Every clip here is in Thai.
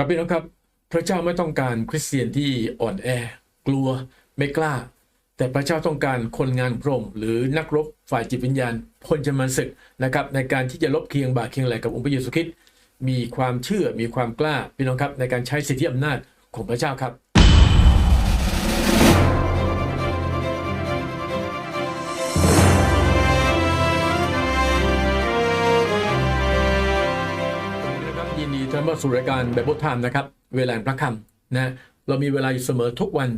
ครับพี่น้องครับ พระเจ้าไม่ต้องการคริสเตียนที่อ่อนแอ กลัวไม่กล้า แต่พระเจ้าต้องการคนงานพรมหรือนักรบฝ่ายจิตวิญญาณพลจะมันศึกนะครับในการที่จะลบเคียงบ่าเคียงไหลกับองค์พระเยซูคริสต์มีความเชื่อมีความกล้าพี่น้องครับในการใช้สิทธิอำนาจของพระเจ้าครับ ยินดีต้อนรับสู่รายการแบบบทธรรมนะครับ เวลาพระคำนะ เรามีเวลาอยู่เสมอทุกวัน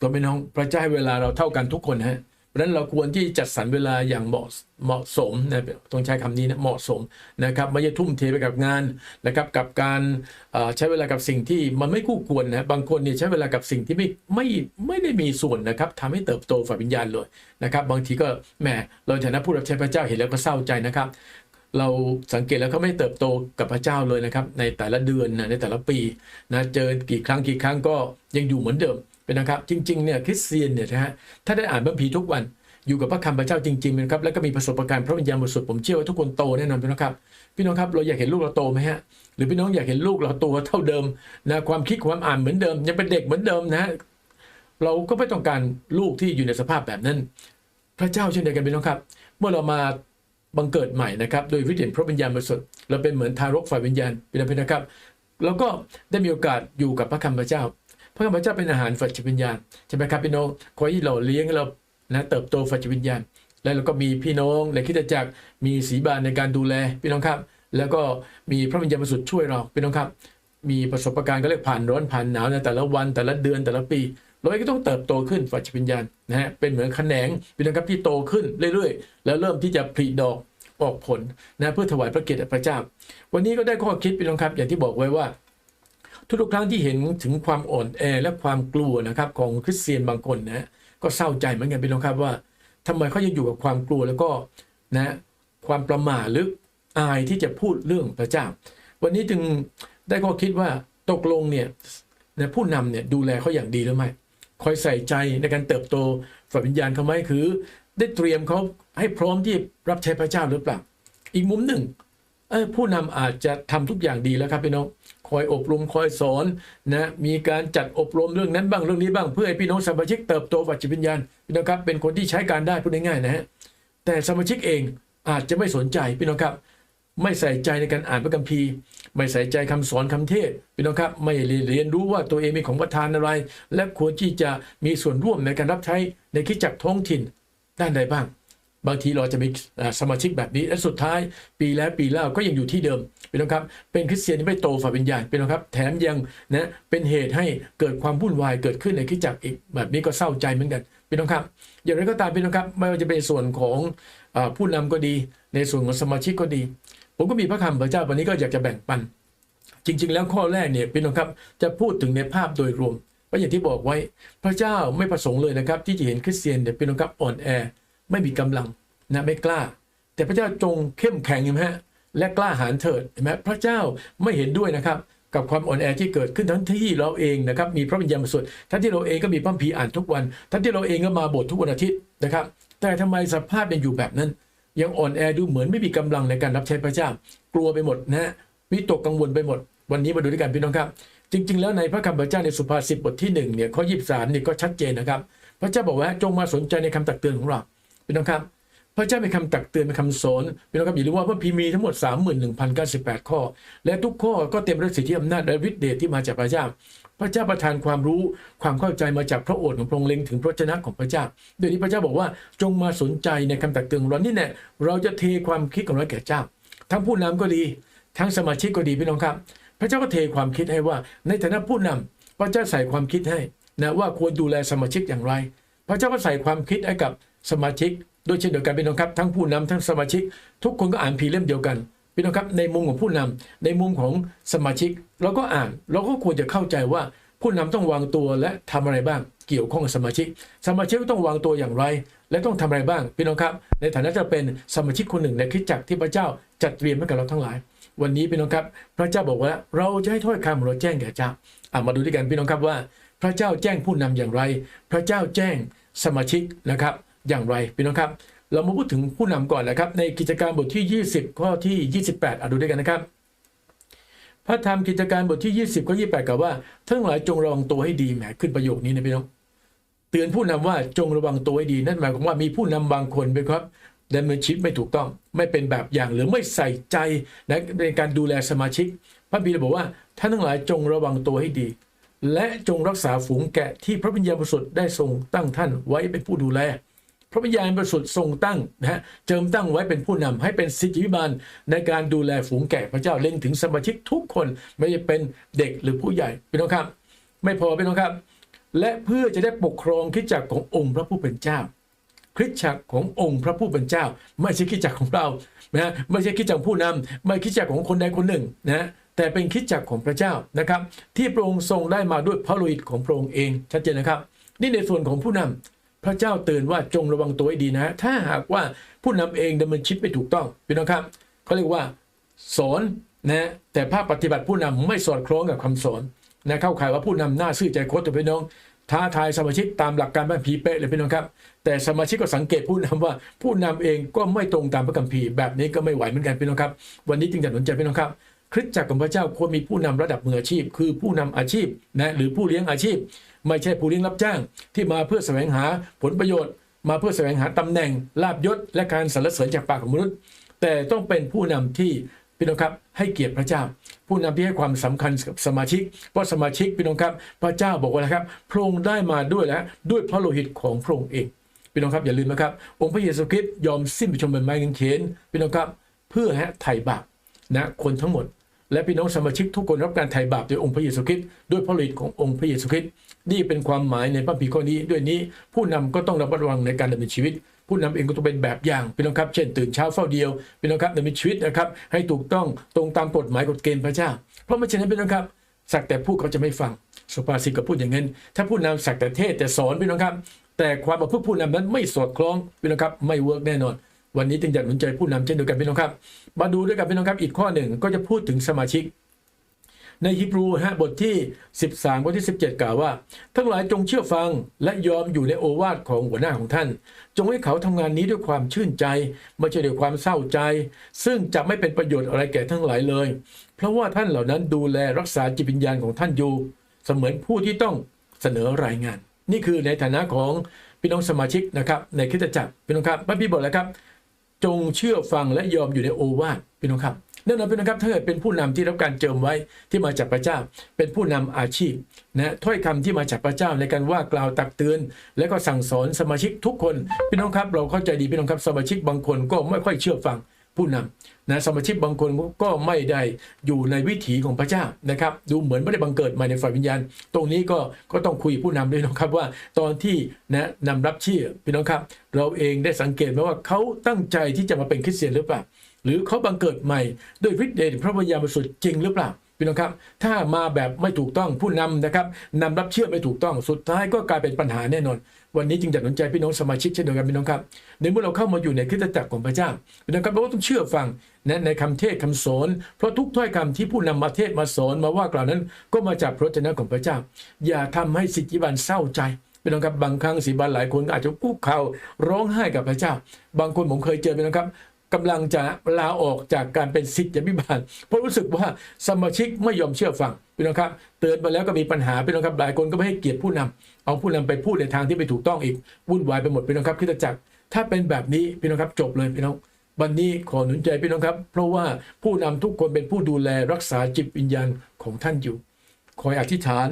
ตัวเป็นน้องพระเจ้าให้เวลาเราเท่ากันทุกคนนะฮะเพราะนั้นเราควรที่จัดสรรเวลาอย่างเหมาะเหมาะสมนะต้องใช้คำนี้นะเหมาะสมนะครับไม่ใช่ทุ่มเทไปกับงานนะครับกับการใช้เวลากับสิ่งที่มันไม่คู่ควรนะบางคนเนี่ยใช้เวลากับสิ่งที่ไม่ไม่ไม่ได้มีส่วนนะครับทำให้เติบโตฝ่ายวิญญาณเลยนะครับ บางทีก็แหมเราในฐานะผู้รับใช้พระเจ้าเห็นแล้วก็เศร้าใจนะครับ เราสังเกตแล้วเขาไม่เติบโตกับพระเจ้าเลยนะครับ ในแต่ละเดือนนะในแต่ละปีนะเจอกี่ครั้งกี่ครั้งก็ยังอยู่เหมือนเดิมเป็นนะครับ จริงๆเนี่ยคริสเตียนเนี่ยนะฮะถ้าได้อ่านพระคัมภีร์ทุกวันอยู่กับพระคำพระเจ้าจริงๆนะครับแล้วก็มีประสบการณ์พระวิญญาณบริสุทธิ์ผมเชื่อว่าทุกคนโตแน่นอนพี่น้องครับ พี่น้องครับเราอยากเห็นลูกเราโตไหมฮะหรือพี่น้องอยากเห็นลูกเราโตเท่าเดิมนะความคิดความอ่านเหมือนเดิม ยังเป็นเด็กเหมือนเดิมนะฮะเราก็ไม่ต้องการลูกที่อยู่ในสภาพแบบนั้น พระเจ้าเช่นเดียวกันพี่น้องครับ เมื่อเรามา บังเกิดใหม่นะครับ โดยวิญญาณพระวิญญาณบริสุทธิ์เราเป็นเหมือนทารกฝ่ายวิญญาณเป็นอะไรนะครับ แล้วก็ได้มีโอกาสอยู่กับพระคำพระเจ้า พระคำพระเจ้าเป็นอาหารฝ่ายจิตวิญญาณใช่ไหมครับพี่น้องคอยที่เราเลี้ยงเรานะเติบโตฝ่ายจิตวิญญาณ แล้วเราก็มีพี่น้องในคริสตจักรมีศีบาลในการดูแลพี่น้องครับ แล้วก็มีพระวิญญาณบริสุทธิ์ช่วยเราพี่น้องครับ มีประสบการณ์ก็เรียกผ่านร้อนผ่านหนาวในแต่ละวันแต่ละเดือนแต่ละปี เราเองก็ต้องเติบโตขึ้นฝ่ายจิตวิญญาณนะฮะเป็นเหมือนแขนงพี่น้องครับที่โตขึ้นเรื่อยๆ แล้วเริ่มที่จะผลิดอกออกผลนะเพื่อถวายพระเกียรติพระเจ้า วันนี้ก็ได้ข้อคิดพี่น้องครับ อย่างที่บอกไว้ว่า ทุกๆครั้งที่เห็นถึงความอ่อนแอและความกลัวนะครับของคริสเตียนบางคนนะก็เศร้าใจเหมือนกันพี่น้องครับว่าทำไมเขายังอยู่กับความกลัวแล้วก็นะความประมาทหรืออายที่จะพูดเรื่องพระเจ้า วันนี้จึงได้ข้อคิดว่าตกลงเนี่ยนะผู้นำเนี่ยดูแลเขาอย่างดีหรือไม่ คอยใส่ใจในการเติบโตฝ่ายวิญญาณเขาไหมคือ ได้เตรียมเขาให้พร้อมที่รับใช้พระเจ้าหรือเปล่า อีกมุมหนึ่งผู้นำอาจจะทำทุกอย่างดีแล้วครับพี่น้องคอยอบรมคอยสอนนะมีการจัดอบรมเรื่องนั้นบ้างเรื่องนี้บ้างเพื่อให้พี่น้องสมาชิกเติบโตฝ่ายจิวิญญาณพี่น้องครับเป็นคนที่ใช้การได้พูดง่ายๆนะฮะแต่สมาชิกเองอาจจะไม่สนใจพี่น้องครับ ไม่ใส่ใจในการอ่านพระคัมภีร์ ไม่ใส่ใจคำสอนคำเทศพี่น้องครับไม่เรียนรู้ว่าตัวเองมีของประทานอะไร และควรที่จะมีส่วนร่วมในการรับใช้ในคิดจักท้องถิ่นด้านใดบ้าง บางทีเราจะมีสมาชิกแบบนี้และสุดท้าย ปีแล้วปีเล่าก็ยังอยู่ที่เดิมพี่น้องครับ เป็นคริสเตียนที่ไม่โตฝ่ายวิญญาณพี่น้องครับ แถมยังนะเป็นเหตุให้เกิดความวุ่นวายเกิดขึ้นในคริสตจักอีกแบบนี้ก็เศร้าใจเหมือนกันพี่น้องครับ อย่างไรก็ตามพี่น้องครับไม่ว่าจะเป็นส่วนของอผู้นำก็ดี ในส่วนของสมาชิกก็ดี ผมก็มีพระคำพระเจ้าวันนี้ก็อยากจะแบ่งปัน จริง ๆ แล้วข้อแรกเนี่ยพี่น้องครับจะพูดถึงในภาพโดยรวมเพราะอย่างที่บอกไว้พระเจ้าไม่ประสงค์เลยนะครับ ที่จะเห็นคริสเตียนเนี่ยพี่น้องครับอ่อนแอไม่มีกำลังนะไม่กล้า แต่พระเจ้าจงเข้มแข็งเห็นไหมฮะและกล้าหาญเถิดเห็นไหมพระเจ้าไม่เห็นด้วยนะครับกับความอ่อนแอที่เกิดขึ้นทั้งที่เราเองนะครับมีพระวิญญาณบริสุทธิ์ทั้งที่เราเองก็มีพระคัมภีอ่านทุกวัน ทั้งที่เราเองก็มาโบสถ์ทุกวันอาทิตย์นะครับ แต่ทำไมสภาพยังอยู่แบบนั้น ยังอ่อนแอดูเหมือนไม่มีกำลังในการรับใช้พระเจ้า กลัวไปหมดนะฮะวิตกกังวลไปหมด วันนี้มาดูด้วยกันพี่น้องครับ จริง ๆ แล้วในพระคำพระเจ้าในสุภาษิตบทที่หนึ่งเนี่ยข้อยี่สานี่ก็ชัดเจนนะครับ พระเจ้าบอกว่าจงมาสนใจในคำตักเตือนของเราพี่น้องครับพระเจ้าเป็นคำตักเตือนเป็นคำสอนพี่น้องครับอย่าลืมว่าพระพีร์มีทั้งหมด 31,098 ข้อ และทุกข้อก็เต็มด้วยสิทธิอำนาจและฤทธิ์เดชที่มาจากพระเจ้า พระเจ้าประทานความรู้ความเข้าใจมาจากพระโอษฐ์ของพระองค์เล็งถึงพระชนะของพระเจ้าโดยนี้พระเจ้าบอกว่าจงมาสนใจในคำตักเตือนเรานี่แน่เราจะเทความคิดของเราแก่เจ้า ทั้งผู้นำก็ดี ทั้งสมาชิกก็ดีพี่น้องครับ พระเจ้าก็เทความคิดให้ว่า ในฐานะผู้นำพระเจ้าใส่ความคิดให้นะว่าควรดูแลสมาชิกอย่างไร พระเจ้าก็ใส่ความคิดให้กับสมาชิกโดยเช่นเดียวกันพี่น้องครับทั้งผู้นำทั้งสมาชิก ทุกคนก็อ่านพีเล่มเดียวกันพี่น้องครับในมุมของผู้นำในมุมของสมาชิก เราก็อ่านเราก็ควรจะเข้าใจว่า ผู้นำต้องวางตัวและทำอะไรบ้างเกี่ยวข้องกับสมาชิก สมาชิกต้องวางตัวอย่างไร และต้องทำอะไรบ้าง พี่น้องครับ ในฐานะจะเป็นสมาชิกคนหนึ่งในคริสตจักรที่พระเจ้าจัดเตรียมให้กับเราทั้งหลาย วันนี้พี่น้องครับ พระเจ้าบอกว่าเราจะให้ถ้อยคำเราแจ้งแก่เจ้าอะมาดูด้วยกันพี่น้องครับว่า พระเจ้าแจ้งผู้นำอย่างไร พระเจ้าแจ้งสมาชิกนะครับ อย่างไรพี่น้องครับเรามาพูดถึงผู้นำก่อนนะครับในกิจการบทที่ 20 ข้อที่ 28อะดูด้วยกันนะครับ พระธรรมกิจการบทที่ 20ก็28กล่าวว่าทั้งหลายจงระวังตัวให้ดีแหมขึ้นประโยคนี้นะพี่น้องเตือนผู้นำว่าจงระวังตัวให้ดีนั่นหมายความว่ามีผู้นำบางคนเป็นครับดำเนินชีวิตไม่ถูกต้อง ไม่เป็นแบบอย่างหรือไม่ใส่ใจในการดูแลสมาชิก พระบิดาบอกว่าท่านทั้งหลายจงระวังตัวให้ดี และจงรักษาฝูงแกะที่พระวิญญาณบริสุทธิ์ได้ทรงตั้งท่านไว้เป็นผู้ดูแล พระวิญญาณบริสุทธิ์ทรงตั้งนะฮะเจิมตั้งไว้เป็นผู้นำให้เป็นสิทธิพิบาลในการดูแลฝูงแกะพระเจ้าเล็งถึงสมาชิกทุกคนไม่ว่าจะเป็นเด็กหรือผู้ใหญ่พี่น้องครับ ไม่พอพี่น้องครับ และเพื่อจะได้ปกครองคิดจักรขององค์พระผู้เป็นเจ้าคริสตจักรขององค์พระผู้เป็นเจ้า ไม่ใช่คริสตจักรของเรานะฮะไม่ใช่คริสตจักรผู้นำไม่คริสตจักรของคนใดคนหนึ่งนะแต่เป็นคริสตจักรของพระเจ้านะครับ ที่พระองค์ทรงได้มาด้วยพระโลหิตของพระองค์เองชัดเจนนะครับ นี่ในส่วนของผู้นำ พระเจ้าเตือนว่าจงระวังตัวให้ดีนะ ถ้าหากว่าผู้นำเองดำเนินชีวิตไม่ถูกต้องพี่น้องครับเขาเรียกว่าสอนนะแต่ภาคปฏิบัติผู้นำไม่สอดคล้องกับคำสอนนะเข้าข่ายว่าผู้นำหน้าซื่อใจโคตัวพี่น้องท้าทายสมาชิกตามหลักการบ้านผีเป๊ะเลยพี่น้องครับ แต่สมาชิกก็สังเกตผู้นำว่า ผู้นำเองก็ไม่ตรงตามพระคัมภีร์แบบนี้ก็ไม่ไหวเหมือนกันพี่น้องครับ วันนี้จึงอยากสนใจพี่น้องครับคริสตจักรของพระเจ้าควรมีผู้นำระดับมืออาชีพ คือผู้นำอาชีพนะหรือผู้เลี้ยงอาชีพ ไม่ใช่ผู้เลี้ยงรับจ้าง ที่มาเพื่อแสวงหาผลประโยชน์ มาเพื่อแสวงหาตำแหน่งลาบยศ และการสรรเสริญจากปากของมนุษย์ แต่ต้องเป็นผู้นำที่พี่น้องครับให้เกียรติพระเจ้า ผู้นำที่ให้ความสำคัญกับสมาชิก เพราะสมาชิกพี่น้องครับ พระเจ้าบอกว่านะครับพระองค์ได้มาด้วยแล้วด้วยพระโลหิตของพระองค์เองพี่น้องครับอย่าลืมนะครับ องค์พระเยซูคริสต์ยอมสิ้นพระชนม์บนไม้กางเขนพี่น้องครับเพื่อให้ไถ่บาปนะคนทั้งหมด และพี่น้องสมาชิกทุกคนรับการไถ่บาปโดยองค์พระเยซูคริสต์ด้วยพระฤทธิ์ขององค์พระเยซูคริสต์ นี่เป็นความหมายในพระพีข้อนี้ด้วยนี้ผู้นำก็ต้องระมัดระวังในการดำเนินชีวิต ผู้นำเองก็ต้องเป็นแบบอย่างพี่น้องครับ เช่นตื่นเช้าเฝ้าเดียวพี่น้องครับดำเนินชีวิตนะครับให้ถูกต้องตรงตามกฎหมายกฎเกณฑ์พระเจ้า เพราะไม่เช่นนั้นพี่น้องครับสักแต่พูดเขาจะไม่ฟังสุภาษิตก็พูดอย่างนั้น ถ้าผู้นำสักแต่เทศแต่สอนพี่น้องครับ แต่ความประพฤติผู้นำนั้นไม่สอดคล้องพี่น้องครับไม่เวิร์กแน่นอนวันนี้จึงอยากหนุนใจผู้นำเช่นเดียวกันพี่น้องครับ มาดูด้วยกันพี่น้องครับอีกข้อหนึ่งก็จะพูดถึงสมาชิก ในฮิบรูฮะบทที่ 13บทที่ 17 กล่าวว่า ทั้งหลายจงเชื่อฟังและยอมอยู่ในโอวาทของหัวหน้าของท่าน จงให้เขาทำงานนี้ด้วยความชื่นใจ ไม่ใช่ด้วยความเศร้าใจ ซึ่งจะไม่เป็นประโยชน์อะไรแก่ทั้งหลายเลย เพราะว่าท่านเหล่านั้นดูแลรักษาจิตวิญญาณของท่านอยู่ เสมือนผู้ที่ต้องเสนอรายงาน นี่คือในฐานะของพี่น้องสมาชิกนะครับในคริสตจักรพี่น้องครับพระพี่บอกแล้วครับ จงเชื่อฟังและยอมอยู่ในโอวาทพี่น้องครับ แน่นอนพี่น้องครับถ้าเกิดเป็นผู้นำที่รับการเจิมไว้ที่มาจากพระเจ้า เป็นผู้นำอาชีพนะถ้อยคำที่มาจากพระเจ้าในการว่ากล่าวตักเตือนและก็สั่งสอนสมาชิกทุกคน พี่น้องครับ เราเข้าใจดีพี่น้องครับสมาชิกบางคนก็ไม่ค่อยเชื่อฟังผู้นำนะสมาชิกบางคนก็ไม่ได้อยู่ในวิถีของพระเจ้านะครับ ดูเหมือนไม่ได้บังเกิดมาในฝ่ายวิญญาณ ตรงนี้ก็ก็ต้องคุยผู้นำด้วยนะครับว่า ตอนที่นะนำรับเชื่อพี่น้องครับ เราเองได้สังเกตไหมว่าเขาตั้งใจที่จะมาเป็นคริสเตียนหรือเปล่า หรือเขาบังเกิดใหม่ด้วยฤทธิ์เดชพระวิญญาณบริสุทธิ์จริงหรือเปล่าพี่น้องครับถ้ามาแบบไม่ถูกต้องผู้นำนะครับนำรับเชื่อไม่ถูกต้องสุดท้ายก็กลายเป็นปัญหาแน่นอน วันนี้จึงอยากสนใจพี่น้องสมาชิกเช่นเดียวกันพี่น้องครับในเมื่อเราเข้ามาอยู่ในคริสตจักรของพระเจ้าพี่น้องครับเราต้องเชื่อฟังนะในคำเทศคำสอนเพราะทุกถ้อยคำที่ผู้นำมาเทศมาสอนมาว่ากล่าวนั้น ก็มาจากพระวจนะของพระเจ้า อย่าทำให้สิทธิบันเศร้าใจพี่น้องครับบางครั้งสิบันหลายคนก็อาจจะคุกเข่าร้องไห้กับพระเจ้า บางคนผมเคยเจอพี่น้องครับ กำลังจะลาออกจากการเป็นสิทธิพิบาลเพราะรู้สึกว่าสมาชิกไม่ยอมเชื่อฟังพี่น้องครับเตือนมาแล้วก็มีปัญหาพี่น้องครับหลายคนก็ไม่ให้เกียรติผู้นำเอาผู้นำไปพูดในทางที่ไม่ถูกต้องอีกวุ่นวายไปหมดพี่น้องครับคริสตจักรถ้าเป็นแบบนี้พี่น้องครับจบเลยพี่น้องวันนี้ขอหนุนใจพี่น้องครับ เพราะว่าผู้นำทุกคนเป็นผู้ดูแลรักษาจิตวิญญาณของท่านอยู่ คอยอธิษฐาน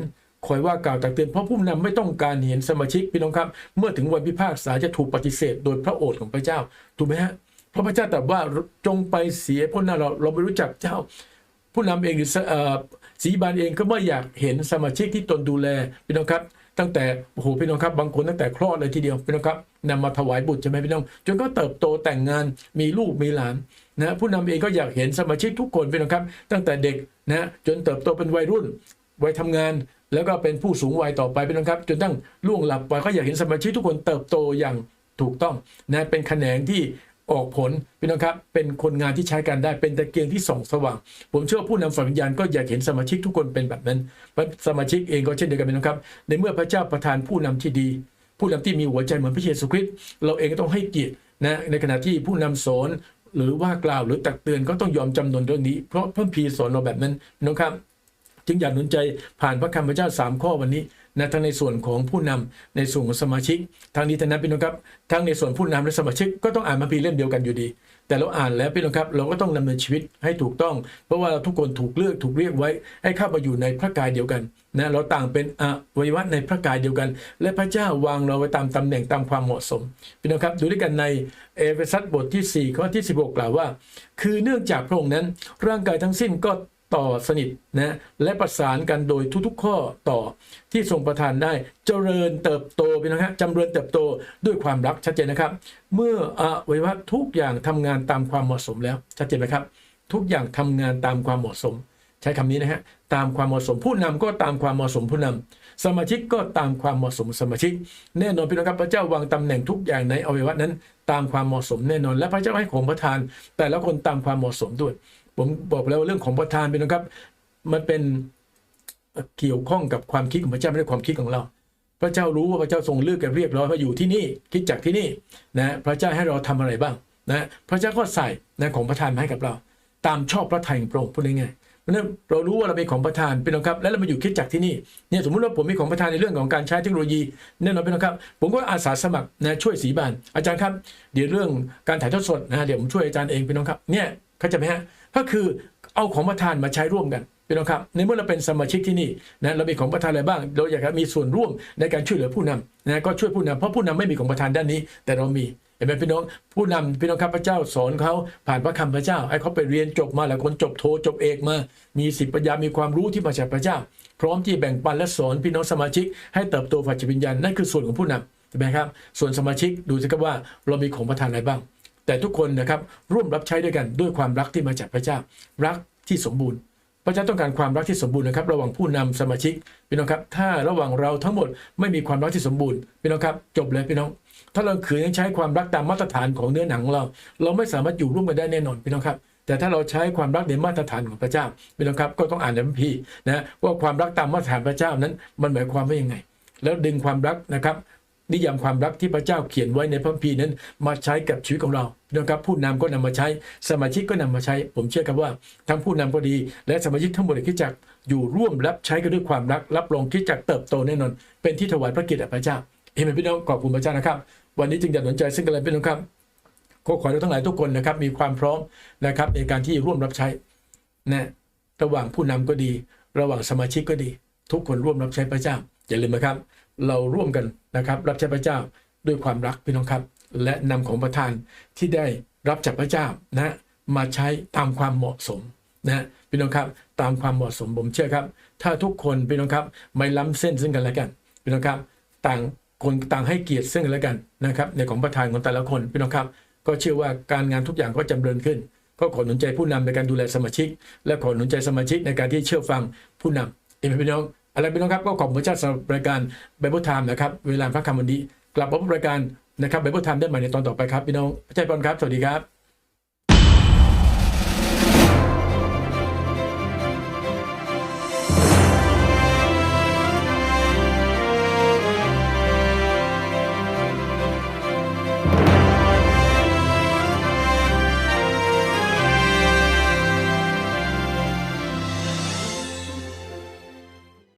คอยว่ากล่าวตักเตือนเพราะผู้นำไม่ต้องการเห็นสมาชิกพี่น้องครับ เมื่อถึงวันพิพากษาจะถูกปฏิเสธโดยพระโอษฐ์ของพระเจ้าถูกไหมฮะ ระพระเจ้าตรัสว่าจงไปเสียเพราะหน้าเราเราไม่รู้จักเจ้า ผู้นำเองหรือสีบานเองก็ไม่อยากเห็นสมาชิกที่ตนดูแลพี่น้องครับ ตั้งแต่โอ้โหพี่น้องครับ บางคนตั้งแต่คลอดเลยทีเดียวพี่น้องครับนำมาถวายบุตรใช่ไหมพี่น้อง จนก็เติบโตแต่งงานมีลูกมีหลานนะผู้นำเองก็อยากเห็นสมาชิกทุกคนพี่น้องครับ ตั้งแต่เด็กนะจนเติบโตเป็นวัยรุ่นวัยทำงานแล้วก็เป็นผู้สูงวัยต่อไปพี่น้องครับ จนตั้งล่วงหลับไปก็อยากเห็นสมาชิกทุกคนเติบโตอย่างถูกต้องนะเป็นแขนงที่ ออกผลพี่น้องครับเป็นคนงานที่ใช้การได้เป็นตะเกียงที่ส่องสว่าง ผมเชื่อผู้นำฝ่ายวิญญาณก็อยากเห็นสมาชิกทุกคนเป็นแบบนั้นสมาชิกเองก็เช่นเดียวกันพี่น้องครับ ในเมื่อพระเจ้าประทานผู้นำที่ดี ผู้นำที่มีหัวใจเหมือนพระเยซูคริสต์เราเองก็ต้องให้เกียรตินะในขณะที่ผู้นำสอนหรือว่ากล่าวหรือตักเตือนก็ต้องยอมจำนนเรื่องนี้ เพราะพระคัมพีสอนเราแบบนั้นนะครับจึงอยากหนุนใจผ่านพระคำพระเจ้าสามข้อวันนี้ นะทั้งในส่วนของผู้นำในส่วนของสมาชิกทางนี้ท่านนั้นพี่น้องครับทั้งในส่วนผู้นำและสมาชิกก็ต้องอ่านพระคัมภีเล่มเดียวกันอยู่ดี แต่เราอ่านแล้วพี่น้องครับเราก็ต้องดำเนินชีวิตให้ถูกต้อง เพราะว่าเราทุกคนถูกเลือกถูกเรียกไว้ ให้เข้ามาอยู่ในพระกายเดียวกันนะเราต่างเป็นอวัยวะในพระกายเดียวกัน และพระเจ้าวางเราไว้ตามตำแหน่งตามความเหมาะสมพี่น้องครับดูด้วยกันในเอเฟซัสบทที่4ข้อที่ 16 กล่าวว่า คือเนื่องจากพระองค์นั้นร่างกายทั้งสิ้นก็ ต่อสนิทนะและประสานกันโดยทุกๆ ข้อต่อที่ทรงประทานได้ เจริญเติบโตไปนะฮะจำเริญเติบโตด้วยความรักชัดเจนนะครับ เมื่ออวัยวะทุกอย่างทำงานตามความเหมาะสมแล้วชัดเจนไหมครับ ทุกอย่างทำงานตามความเหมาะสม ใช้คำนี้นะฮะตามความเหมาะสมผู้นำก็ตามความเหมาะสมผู้นำสมาชิกก็ตามความเหมาะสมสมาชิก แน่นอนพี่น้องครับพระเจ้าวางตำแหน่งทุกอย่างในอวัยวะนั้น ตามความเหมาะสมแน่นอน และพระเจ้าให้ของประทาน แต่ละคนตามความเหมาะสมด้วย ผมบอกแล้วว่าเรื่องของประทานพี่น้องครับ มันเป็นเกี่ยวข้องกับความคิดของพระเจ้าไม่ได้ความคิดของเรา พระเจ้ารู้ว่าพระเจ้าทรงเลือกกันเรียบร้อยมาอยู่ที่นี่คิดจากที่นี่นะพระเจ้าให้เราทำอะไรบ้างนะพระเจ้าก็ใส่นะของประทานมาให้กับเรา ตามชอบพระทัยของพระองค์พูดง่ายๆเพราะนั้นเรารู้ว่าเราเป็นของประทานเป็นองครับ แล้วเรามาอยู่คิดจากที่นี่เนี่ยสมมติว่าผมมีของประทานในเรื่องของการใช้เทคโนโลยีแน่นอนเป็นองครับ ผมก็อาสาสมัครนะช่วยสีบานอาจารย์ครับ เดี๋ยวเรื่องการถ่ายทอดสดนะเดี๋ยวผมช่วยอาจารย์เองเป็นองครับเนี่ยเข้าใจไหมฮะ ก็คือเอาของประทานมาใช้ร่วมกันพี่น้องครับในเมื่อเราเป็นสมาชิกที่นี่นะเรามีของประทานอะไรบ้าง เราอยากจะมีส่วนร่วมในการช่วยเหลือผู้นำนะก็ช่วยผู้นำเพราะผู้นำไม่มีของประทานด้านนี้ แต่เรามีเห็นไหมพี่น้องผู้นำพี่น้องครับพระเจ้าสอนเขาผ่านพระคำพระเจ้าให้เขาไปเรียนจบมาหลายคนจบโทจบเอกมา มีสิทธิปัญญามีความรู้ที่มาจากพระเจ้า พร้อมที่แบ่งปันและสอนพี่น้องสมาชิก ให้เติบโตฝ่ายจิตวิญญาณนั่นคือส่วนของผู้นำใช่ไหมครับส่วนสมาชิกดูสิครับว่าเรามีของประทานอะไรบ้าง แต่ทุกคนนะครับร่วมรับใช้ด้วยกันด้วยความรักที่มาจากพระเจ้า รักที่สมบูรณ์ พระเจ้าต้องการความรักที่สมบูรณ์นะครับ ระหว่างผู้นำสมาชิกพี่น้องครับ ถ้าระหว่างเราทั้งหมดไม่มีความรักที่สมบูรณ์พี่น้องครับ จบเลยพี่น้อง ถ้าเราขืนใช้ความรักตามมาตรฐานของเนื้อหนังของเรา เราไม่สามารถอยู่ร่วมกันได้แน่นอนพี่น้องครับแต่ถ้าเราใช้ความรักในมาตรฐานของพระเจ้าพี่น้องครับก็ต้องอ่านในพระคัมภีร์นะว่าความรักตามมาตรฐานพระเจ้านั้น มันหมายความว่ายังไง แล้วดึงความรักนะครับ นิยามความรักที่พระเจ้าเขียนไว้ในพระคัมภีร์นั้น มาใช้กับชีวิตของเรานะครับผู้นำก็นำมาใช้สมาชิกก็นำมาใช้ ผมเชื่อครับว่าทั้งผู้นำก็ดี และสมาชิกทั้งหมดในคริสตจักอยู่ร่วมรับใช้กันด้วยความรัก รับรองคริสตจักเติบโตแน่นอน เป็นที่ถวายพระเกียรติพระเจ้าเห็นไหมพี่น้องขอบคุณพระเจ้านะครับ วันนี้จึงจะสนใจซึ่งกันและพี่น้องครับขอขอให้เราทั้งหลายทุกคนนะครับมีความพร้อมนะครับในการที่ร่วมรับใช้นะระหว่างผู้นำก็ดี ระหว่างสมาชิกก็ดี ทุกคนร่วมรับใช้พระเจ้าอย่าลืมนะครับ เราร่วมกันนะครับรับใช้พระเจ้าด้วยความรักพี่น้องครับ และนำของประทานที่ได้รับจากพระเจ้านะมาใช้ตามความเหมาะสมนะพี่น้องครับตามความเหมาะสมผมเชื่อครับ ถ้าทุกคนพี่น้องครับไม่ล้ำเส้นซึ่งกันและกันพี่น้องครับต่างคนต่างให้เกียรติซึ่งกันและกันนะครับในของประทานของแต่ละคนพี่น้องครับ ก็เชื่อว่าการงานทุกอย่างก็จำเริญขึ้น ก็ขอหนุนใจผู้นำในการดูแลสมาชิก และขอหนุนใจสมาชิกในการที่เชื่อฟังผู้นำเอ็มพี่น้อง อะไรพี่น้องครับก็ขอบคุณพระเจ้าสำหรับรายการไบเบิลไทม์นะครับเวลาพระคำวันนี้ กลับมาพบรายการนะครับไบเบิลไทม์ได้ใหม่ในตอนต่อไปครับพี่น้องพระเจ้าพรครับสวัสดีครับ